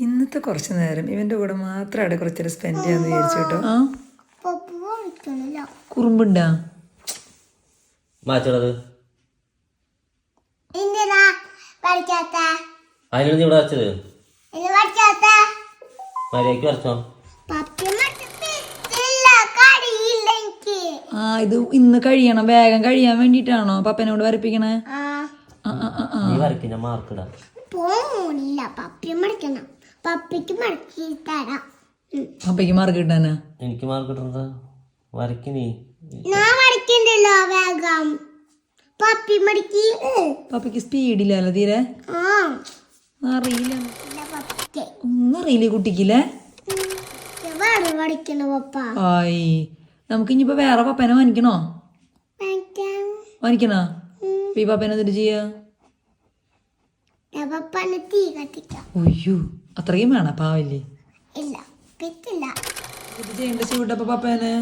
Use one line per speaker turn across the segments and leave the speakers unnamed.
ഇന്നത്തെ കുറച്ച് നേരം ഇവന്റെ കൂടെ മാത്രം അവിടെ കുറച്ചേരം സ്പെൻഡ് ചെയ്യാന്ന് വിചാരിച്ചു കേട്ടോ.
കുറുമ്പുണ്ടാ?
അതിനാണ് ഇവിടെ വച്ചത് വരച്ചോ.
ആ ഇത് ഇന്ന് കഴിയണം. വേഗം കഴിയാൻ വേണ്ടിട്ടാണോ പപ്പനോട് വരപ്പിക്കണേ?
ആ.
ആ ആ ആ, ആ.
നീ വരയ്ക്ക് ഞാൻ മാർക്ക് ഇടാം.
പോണില്ല പപ്പി മടിക്കണം. തരാം. ഉം.
പപ്പയ്ക്ക് മാർക്ക് കിട്ടാനാ?
എനിക്ക് മാർക്ക് ഇടുന്നത് വരക്കിനി നീ
ഞാൻ വരക്കണ്ടല്ലോ വേഗം. പപ്പി മടിക്ക്.
പപ്പയ്ക്ക് സ്പീഡില്ലല്ലോ തീരെ?
ആ.
അറിയില്ല. ഒന്നും അറിയില്ലേ കുട്ടിക്കില്ലേ ആയി. നമുക്ക് ഇനിയിപ്പോ വേറെ പപ്പനെ വാങ്ങിക്കണോ? വാങ്ങിക്കണോ? ഈ പപ്പനെ എന്നിട്ട് ചെയ്യാ?
പപ്പനെ തീ കത്തിക്കാം.
ഒയ്യോ അത്രയും വേണം പാവില്ലേ?
ഇല്ല കിട്ടില്ല.
ഇത് ചെയ്യേണ്ട ചൂടപ്പ പപ്പനെ?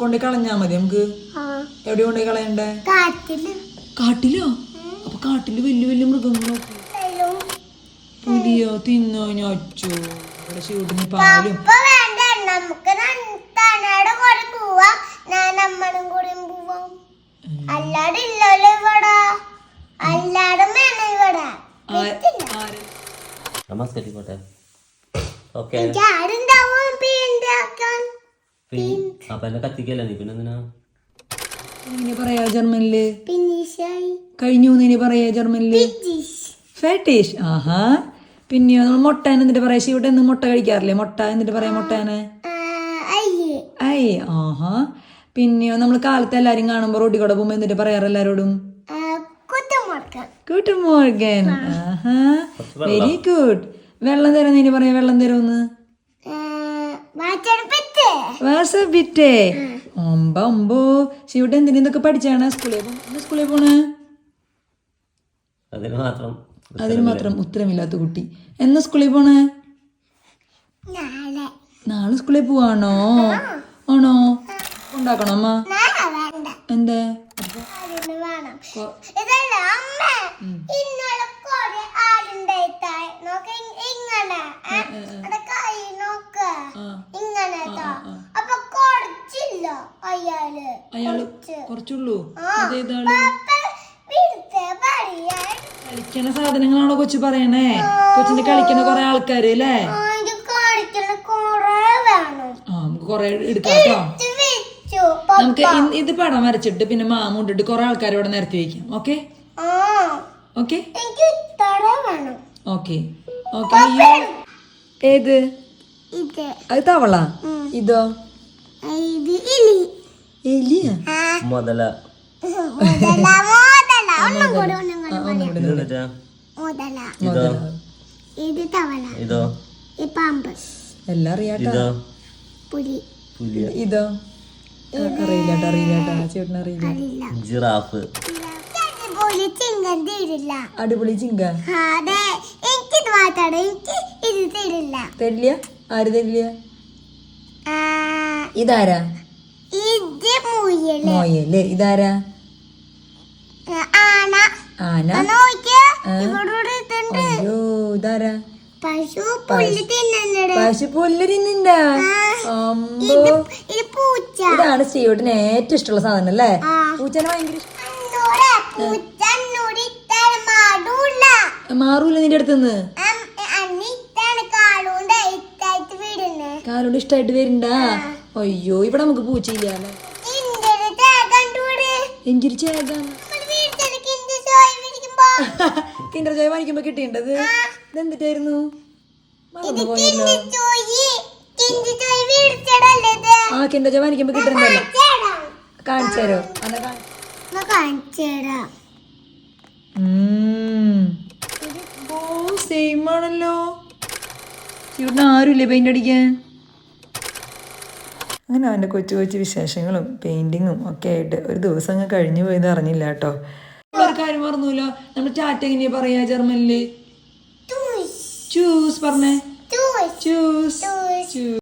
കൊണ്ടു കളഞ്ഞാ മതി നമുക്ക്. എവിടെ കൊണ്ടു കളയണ്ടേ?
കാറ്റിൽ
കാട്ടിലോ? അപ്പൊ കാട്ടിൽ വലിയ വലിയ മൃഗങ്ങളൊക്കെ
വെള്ളം.
പുലിയോ തിന്നോ ഞൊച്ചോ. ഇവിടെ ചൂടിന് പാലും.
നമുക്ക് തന്നയുടെ കൂടെ പോവാം ഞാൻ നമ്മളും കൂടെ പോവാം അല്ലാതെ ഇല്ലല്ലോ ഇവിടെ അല്ലാതെ വേണം ഇവിടെ പറ്റില്ല.
നമസ്കാരം പോട്ടെ ഓക്കെ അപ്പൊ എന്നെ കത്തിക്കല്ലേ നീ? പിന്നെ എന്തിനാ?
എങ്ങനെ പറയാ
ജർമ്മനിൽ.
കഴിഞ്ഞു ഇനി പറയാ
ജർമ്മനിൽ.
ഫെട്ടിഷ് ആഹാ. പിന്നെയോ നമ്മൾ മുട്ട എന്നിട്ട് പറയാ ശിവട്ടെ എന്ന് മുട്ട കഴിക്കാറില്ലേ? മുട്ട എന്നിട്ട് പറയാ മുട്ടേനെ. ഐ ആഹാ. പിന്നെയോ നമ്മൾ കാലത്ത് എല്ലാരും കാണുമ്പോ റോഡിൽ കൂടെ പോകുമ്പോ എന്നിട്ട് പറയാറ്
കുത്തുമുറുക്കം
ഗുഡ് മോർഗൻ ആഹാ വെരി ഗുഡ് വെള്ളം തരാം നീ പറയാ വെള്ളം തരുമെന്ന്? വാസബിറ്റേ ഒമ്പ ഒമ്പോ. ശിവട്ടെ എന്തിനാ ഇതൊക്കെ പഠിച്ചാണ്? സ്കൂളിൽ സ്കൂളിൽ പോണ്?
അതിന് മാത്രം
അതിന് മാത്രം ഉത്തരമില്ലാത്ത കുട്ടി. എന്നാ സ്കൂളിൽ പോണ്?
നാളെ.
നാളെ സ്കൂളിൽ പോവാണോ? ആണോ? ഉണ്ടാക്കണോ അമ്മ? എന്തേ?
അയാൾ.
കുറച്ചുള്ളൂ? കളിക്കണ സാധനങ്ങളാണോ കൊച്ചു പറയണേ? കൊച്ചിന്റെ കളിക്കുന്ന കൊറേ ആൾക്കാര് അല്ലേ? ആ നമുക്ക് കൊറേ എടുക്കാം കേട്ടോ നമുക്ക് ഇത് പടം വരച്ചിട്ട് പിന്നെ മാമ കൊണ്ടിട്ട് കൊറേ ആൾക്കാരും ഇവിടെ നിരത്തി വെക്കാം. ഓക്കെ?
ആ.
ഓക്കെ? ഓക്കെ. ഓക്കെ ഏത്?
ഇത്.
അത് തവള? ഇതോ?
ഇത്
എലിയ?
മുതല.
എല്ലാം അറിയാട്ടോ.
ഇതോ?
അറിയില്ല.
അറിയില്ല.
ജിറാഫ്.
പുലി ചിങ്ങം തീരില്ല.
അടിപൊളി ചിങ്ക.
മാത്രം എനിക്ക് ഇത് തരില്ല.
തരില്ല ആര് തരില്ല
ആ,
ഇതാരാ?
ഇത്
മുയൽ. ഇതാരാ?
ആന.
ആന? അയ്യോ ഇതാരാ?
പശു പുല്ല്
അമ്പോ. ഇതാണ് സ്റ്റീവട്ടിന് ഏറ്റവും ഇഷ്ടമുള്ള സാധനം അല്ലേ. പൂച്ചനെ ഭയങ്കര മാറൂല നിന്റെ അടുത്തുനിന്ന് കാലോട് ഇഷ്ടമായിട്ട് വരുണ്ടാ? അയ്യോ ഇവിടെ നമുക്ക് പൂച്ചയില്ല എഞ്ചിരി കിണ്ടർ ജോയ് വാങ്ങിക്കുമ്പോ കിട്ടിണ്ടത് ഇതെന്തിട്ടായിരുന്നു? മറന്നു പോയല്ലോ.
കിന്തി ചോയ് കിന്തി ചോയ് വീടിച്ചടല്ലേ ഇത്.
ആ കിണ്ട ജോയ് വാങ്ങിക്കുമ്പോ കിട്ടുന്നുണ്ടല്ലോ
ചേടാ
കാണിച്ചു തരോ അന്നാ കാണി-
ഒന്ന് കാണിച്ചേടാ.
ഉം. ഓ സെയിം ആണല്ലോ. ഇവിടെ ആരുമില്ലേ പെയിന്റ് അടിക്കാൻ? അങ്ങനെ അവന്റെ കൊച്ചു കൊച്ചു വിശേഷങ്ങളും പെയിന്റിങ്ങും ഒക്കെ ആയിട്ട് ഒരു ദിവസം അങ്ങ് കഴിഞ്ഞു പോയത് അറിഞ്ഞില്ല കേട്ടോ. കാര്യം പറഞ്ഞല്ലോ നമ്മൾ ടാറ്റ എങ്ങനെയാ പറയാ ജർമ്മനിൽ?
ടൂസ്
ചൂസ് പറഞ്ഞേ ചൂസ്
ചൂസ്
ചൂസ്